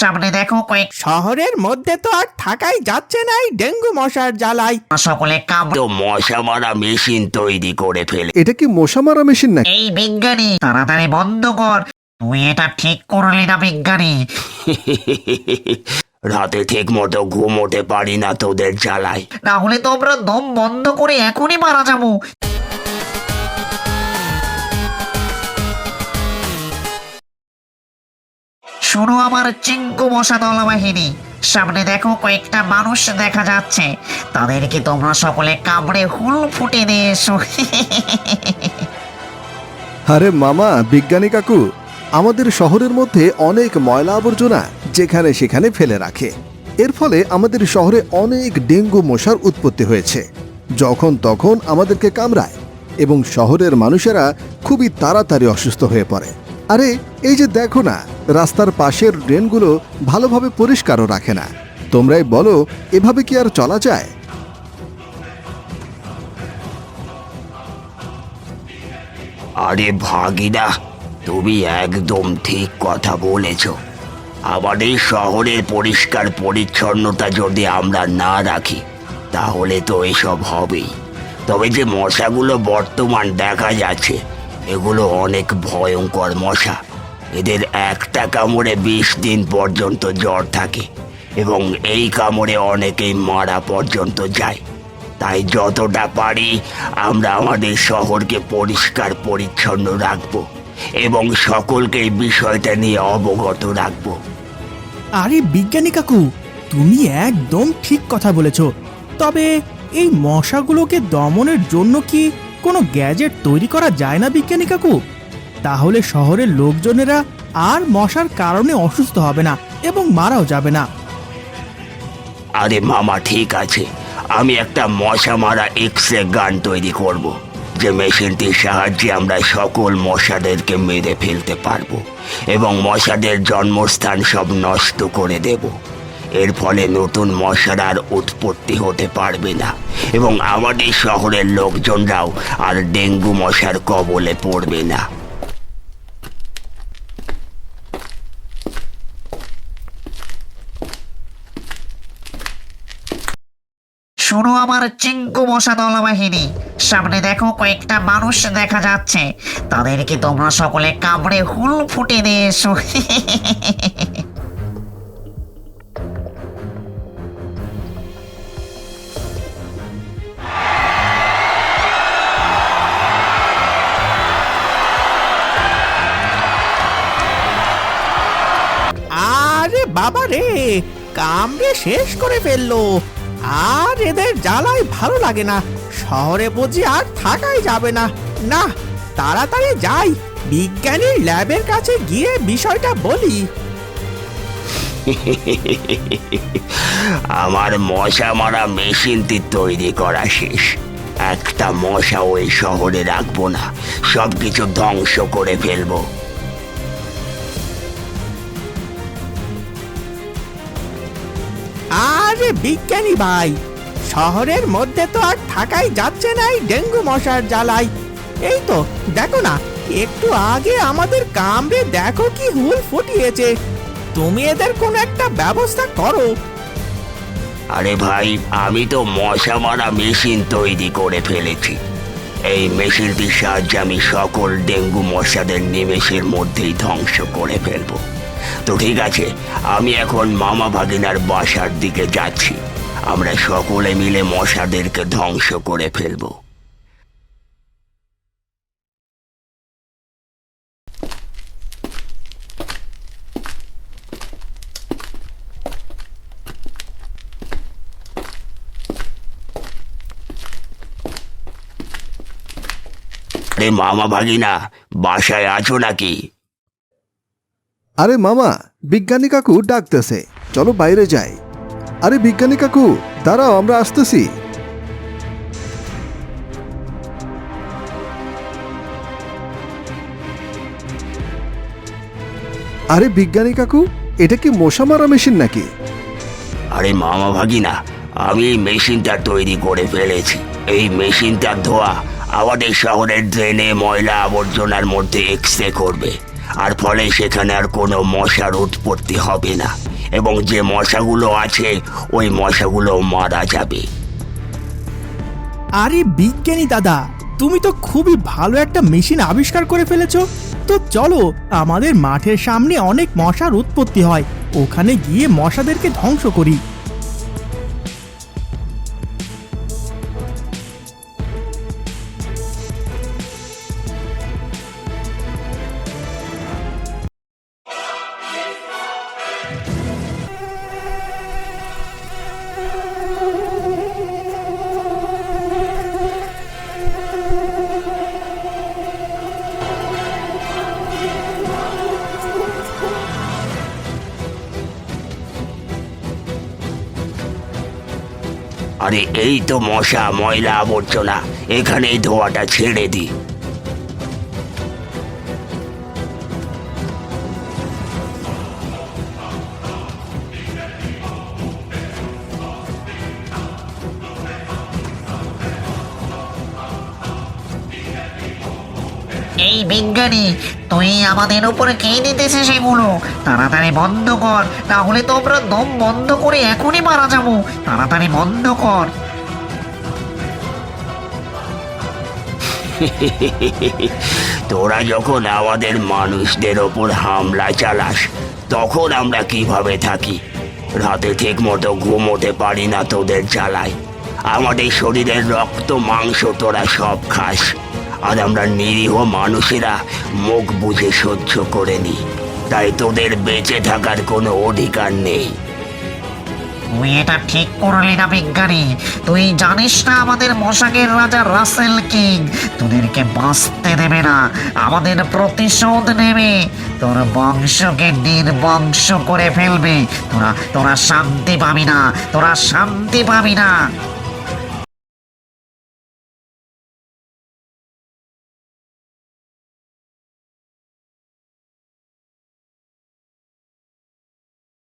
সামনে দেখো কয়েক শহরের মধ্যে তো আর থাকাই যাচ্ছে না এই ডেঙ্গু মশার জ্বালায়। সকলে কামড় তো মশা মারা মেশিন তৈরি করে ফেলে। এটা কি মশা মারা মেশিন নাকি? এই বিজ্ঞানী তাড়াতাড়ি বন্ধ কর। তুই এটা ঠিক করলি না বিজ্ঞানী। রাতে ঠিক মতো ঘুমোতে পারি না তোদের জ্বালায়। না হলে তো আমরা দম বন্ধ করে এখনই মারা যাব। শোনো আমার চিঙ্কু মশা দলা বাহিনী সামনে দেখো কয়েকটা মানুষ দেখা যাচ্ছে। তাদেরকে তোমরা সকলে কামড়ে হুল ফুটে দিয়ে এসো আরে মামা, বিজ্ঞানী কাকু, আমাদের শহরের মধ্যে অনেক ময়লা আবর্জনা যেখানে সেখানে ফেলে রাখে। এর ফলে আমাদের শহরে অনেক ডেঙ্গু মশার উৎপত্তি হয়েছে। যখন তখন আমাদেরকে কামড়ায় এবং শহরের মানুষেরা খুবই তাড়াতাড়ি অসুস্থ হয়ে পড়ে। আরে, এই যে দেখো না, রাস্তার পাশের ড্রেনগুলো ভালোভাবে পরিষ্কারও রাখে না। তোমরাই বলো, এভাবে কি আর চলা যায়? আরে ভাগিনা, তুমি একদম ঠিক কথা বলেছ। আমাদের শহরের পরিষ্কার পরিচ্ছন্নতা যদি আমরা না রাখি, তাহলে তো এসব হবেই। তবে যে মশাগুলো বর্তমান দেখা যাচ্ছে এগুলো অনেক ভয়ঙ্কর মশা। এদের একটা কামড়ে বিশ দিন পর্যন্ত জ্বর থাকে এবং এই কামড়ে অনেকেই মারা পর্যন্ত যায়। তাই যতটা পারি আমরা আমাদের শহরকে পরিষ্কার পরিচ্ছন্ন রাখব এবং সকলকে এই বিষয়টা নিয়ে অবগত রাখব। আরে বিজ্ঞানী কাকু, তুমি একদম ঠিক কথা বলেছ। তবে এই মশাগুলোকে দমনের জন্য কি কোনো গ্যাজেট তৈরি করা যায় না বিজ্ঞানী কাকু। তাহলে শহরের লোকজনেরা আর মশার কারণে অসুস্থ হবে না এবং মারাও যাবে না। আরে মামা, ঠিক আছে। আমি একটা মশা মারা এক্সরে গান তৈরি করব। যে মেশিনটির সাহায্যে আমরা সকল মশাদেরকে মেরে ফেলতে পারব এবং মশাদের জন্মস্থান সব নষ্ট করে দেব। এর ফলে নতুন মশার আর উৎপত্তি হতে পারবে না। এবং আমাদের শহরের লোকজনরাও আর ডেঙ্গু মশার কবলে পড়বে না। শুনো আমার চিঙ্কু মশা দলা বাহিনী সামনে দেখো কয়েকটা মানুষ দেখা যাচ্ছে। তাদেরকে তোমরা সকলে কামড়ে হুল ফুটে দিয়ে এসো বাবা রে কামড়ে শেষ করে ফেলল। আর এদের জ্বালায় ভালো লাগে না। শহরে বুঝি আর থাকাই যাবে না। না, তাড়াতাড়ি যাই। বিজ্ঞানীর ল্যাবের কাছে গিয়ে বিষয়টা বলি। আমার মশা মারা মেশিনটি তৈরি করা শেষ। একটা মশা ওই শহরে রাখব না। সব কিছু ধ্বংস করে ফেলব। আরে বিজ্ঞানী ভাই, শহরের মধ্যে তো আর থাকাই যাচ্ছে না এই ডেঙ্গু মশার জ্বালাই এই তো, দেখো না, একটু আগে আমাদের কামড়ে দেখো কি হুল ফুটিয়েছে। তুমি এদের কোনো একটা ব্যবস্থা করো। আরে ভাই, আমি তো মশা মারা মেশিন তৈরি করে ফেলেছি। এই মেশিনটির সাহায্যে আমি সকল ডেঙ্গু মশাদের নিমেষের মধ্যেই ধ্বংস করে ফেলব। তো ঠিক আছে, আমি এখন মামা ভাগিনার বাসার দিকে যাচ্ছি। আমরা সকলে মিলে মশাদেরকে ধ্বংস করে ফেলব। মামা ভাগিনা, বাসায় আছো নাকি? আরে মামা, বিজ্ঞানী কাকু ডাকতেছে। চলো বাইরে যাই। আরে বিজ্ঞানী কাকু, দাঁড়াও, আমরা আসতেছি। আরে বিজ্ঞানী কাকু, এটা কি মশা মারা মেশিন নাকি? আরে মামা ভাগিনা, আমি মেশিনটা তৈরি করে ফেলেছি। এই মেশিনটার ধোয়া আমাদের শহরের ড্রেনে ময়লা আবর্জনার মধ্যে এক্সরে করবে। আর ফলে সেখানে আর কোনো মশার উৎপত্তি হবে না। এবং যে মশাগুলো আছে, ওই মশাগুলো মারা যাবে। আরে বিজ্ঞানী দাদা, তুমি তো খুবই ভালো একটা মেশিন আবিষ্কার করে ফেলেছো। তো চলো, আমাদের মাঠের সামনে অনেক মশার উৎপত্তি হয়। ওখানে গিয়ে মশাদেরকে ধ্বংস করি। আরে এই তো মশা ময়লা আবর্জনা। এখানে এই ধোয়াটা ছেড়ে দিই এই বিজ্ঞানী, তুই আমাদের উপরে কে দিতেছে সেগুলো? তাড়াতাড়ি বন্ধ কর, তাহলে তো আমরা দম বন্ধ করে এখনই মারা যাব। তাড়াতাড়ি বন্ধ কর। তোরা যখন আমাদের মানুষদের ওপর হামলা চালাস, তখন আমরা কীভাবে থাকি? রাতে ঠিক মতো ঘুমোতে পারি না তোদের জ্বালায়। আমাদের শরীরের রক্ত, মাংস তোরা সব খাস। আর আমরা নিরীহ মানুষেরা মুখ বুঝে সহ্য করে নি তাই তোদের বেঁচে থাকার কোনো অধিকার নেই। তুই এটা ঠিক করলি না, বিজ্ঞানী। তুই জানিস না আমাদের মশাকের রাজা রাসেল কিং। তোদেরকে বাঁচতে দেবে না, আমাদের প্রতিশোধ নেবে। তোর বংশকে নির্বংশ করে ফেলবে। তোরা তোরা শান্তি পাবি না, তোরা শান্তি পাবি না।